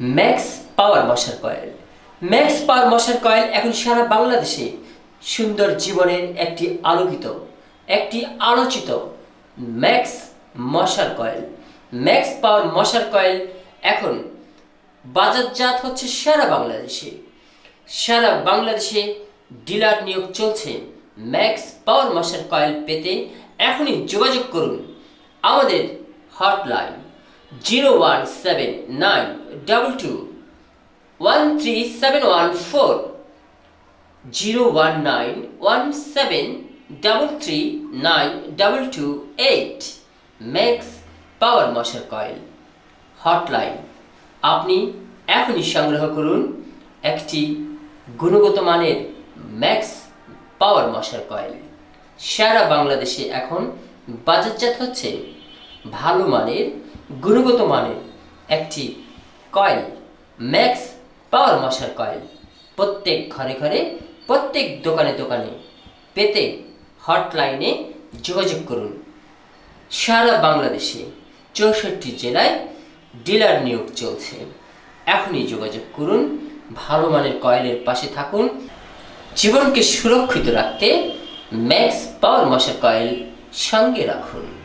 Max পাওয়ার মশার coil max পাওয়ার মশার coil এখন সারা বাংলাদেশে সুন্দর জীবনের একটি আলোকিত, একটি আলোচিত ম্যাক্স মশার কয়েল ম্যাক্স পাওয়ার মশার কয়েল এখন বাজারজাত হচ্ছে সারা বাংলাদেশে। সারা বাংলাদেশে ডিলার নিয়োগ চলছে ম্যাক্স পাওয়ার মশার কয়েল পেতে। এখনই যোগাযোগ করুন আমাদের hotline zero one seven nine double two one three seven one four zero one nine one seven double three nine double two eight max power মশার কয়েল হটলাইন আপনি এখনই সংগ্রহ করুন একটি গুণগত মানের ম্যাক্স পাওয়ার মশার কয়েল সারা বাংলাদেশে এখন বাজারজাত হচ্ছে ভালো মানের গুণগত মানের একটি কয়েল, ম্যাক্স পাওয়ার মশার কয়েল। প্রত্যেক ঘরে ঘরে, প্রত্যেক দোকানে দোকানে পেতে হটলাইনে যোগাযোগ করুন। সারা বাংলাদেশে চৌষট্টি জেলায় ডিলার নিয়োগ চলছে। এখনই যোগাযোগ করুন, ভালো মানের কয়েলের পাশে থাকুন। জীবনকে সুরক্ষিত রাখতে ম্যাক্স পাওয়ার মশার কয়েল সঙ্গে রাখুন।